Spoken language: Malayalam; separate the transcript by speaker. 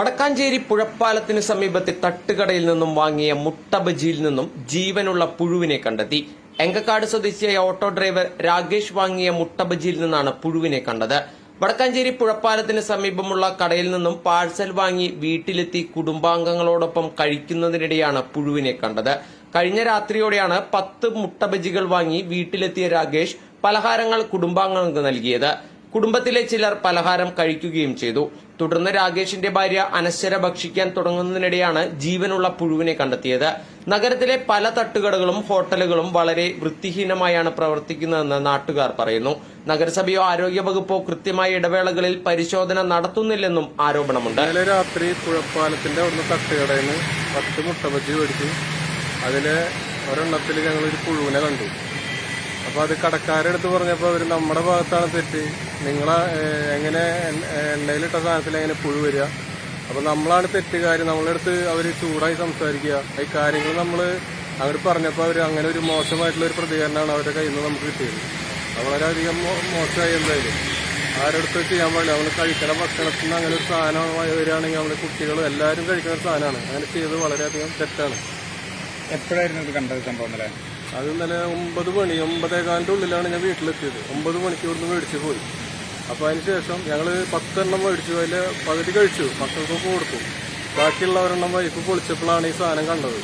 Speaker 1: വടക്കാഞ്ചേരി പുഴപ്പാലത്തിന് സമീപത്തെ തട്ടുകടയിൽ നിന്നും വാങ്ങിയ മുട്ടബജിയിൽ നിന്നും ജീവനുള്ള പുഴുവിനെ കണ്ടെത്തി. എങ്കക്കാട് സ്വദേശിയായ ഓട്ടോ ഡ്രൈവർ രാകേഷ് വാങ്ങിയ മുട്ടബജിയിൽ നിന്നാണ് പുഴുവിനെ കണ്ടത്. വടക്കാഞ്ചേരി പുഴപ്പാലത്തിന് സമീപമുള്ള കടയിൽ നിന്നും പാഴ്സൽ വാങ്ങി വീട്ടിലെത്തി കുടുംബാംഗങ്ങളോടൊപ്പം കഴിക്കുന്നതിനിടെയാണ് പുഴുവിനെ കണ്ടത്. കഴിഞ്ഞ രാത്രിയോടെയാണ് പത്ത് മുട്ടബജികൾ വാങ്ങി വീട്ടിലെത്തിയ രാകേഷ് പലഹാരങ്ങൾ കുടുംബാംഗങ്ങൾക്ക് നൽകിയത്. കുടുംബത്തിലെ ചിലർ പലഹാരം കഴിക്കുകയും ചെയ്തു. തുടർന്ന് രാകേഷിന്റെ ഭാര്യ അനശ്വര ഭക്ഷിക്കാൻ തുടങ്ങുന്നതിനിടെയാണ് ജീവനുള്ള പുഴുവിനെ കണ്ടെത്തിയത്. നഗരത്തിലെ പല തട്ടുകടകളും ഹോട്ടലുകളും വളരെ വൃത്തിഹീനമായാണ് പ്രവർത്തിക്കുന്നതെന്ന് നാട്ടുകാർ പറയുന്നു. നഗരസഭയോ ആരോഗ്യവകുപ്പോ കൃത്യമായ ഇടവേളകളിൽ പരിശോധന നടത്തുന്നില്ലെന്നും ആരോപണമുണ്ട്.
Speaker 2: രാത്രി പുഴപ്പാലത്തിന്റെ ഒന്ന് തട്ടുകടയിൽ നിന്ന് പത്ത് മുട്ട മേടിച്ചു. അതിലെ ഒരെണ്ണത്തിൽ ഞങ്ങൾ ഒരു പുഴുവിനെ കണ്ടു. അപ്പൊ അത് കടക്കാരെടുത്ത് പറഞ്ഞപ്പോൾ അവർ നമ്മുടെ ഭാഗത്താണ് തെറ്റ്. നിങ്ങൾ എങ്ങനെ എണ്ണ- എണ്ണയിലിട്ട സാധനത്തിൽ എങ്ങനെ പുഴു വരിക? അപ്പോൾ നമ്മളാണ് തെറ്റുകാർ നമ്മളടുത്ത് അവർ ചൂടായി സംസാരിക്കുക. ഈ കാര്യങ്ങൾ നമ്മൾ അങ്ങോട്ട് പറഞ്ഞപ്പോൾ അവർ അങ്ങനെ ഒരു മോശമായിട്ടുള്ള ഒരു പ്രതികരണമാണ് അവരുടെ കയ്യിൽ നിന്ന് നമുക്ക് കിട്ടിയത്. വളരെയധികം മോശമായി എന്തായാലും. ആരടുത്ത് ചെയ്യാൻ പാടില്ല. നമ്മൾ കഴിക്കുന്ന ഭക്ഷണത്തിൽ നിന്ന് അങ്ങനെ ഒരു സാധനം വരികയാണെങ്കിൽ നമ്മുടെ കുട്ടികൾ എല്ലാവരും കഴിക്കുന്ന ഒരു സാധനമാണ്. അങ്ങനെ ചെയ്തത് വളരെയധികം തെറ്റാണ്.
Speaker 3: എപ്പോഴായിരുന്നു ഇത് കണ്ടത് സംഭവം അല്ലേ
Speaker 2: അത് ഇന്നലെ ഒമ്പത് മണി ഒമ്പതേകാലിന്റെ ഉള്ളിലാണ് ഞാൻ വീട്ടിലെത്തിയത്. ഒമ്പത് മണിക്ക് ഇവിടുന്ന് മേടിച്ച് പോയി. അപ്പോൾ അതിന് ശേഷം ഞങ്ങൾ പത്തെണ്ണം മേടിച്ചു അതിൽ പകുതി കഴിച്ചു മക്കൾക്കൊക്കെ കൊടുത്തു. ബാക്കിയുള്ള ഒരെണ്ണം വൈഫ് പൊളിച്ചപ്പോഴാണ് ഈ സാധനം കണ്ടത്.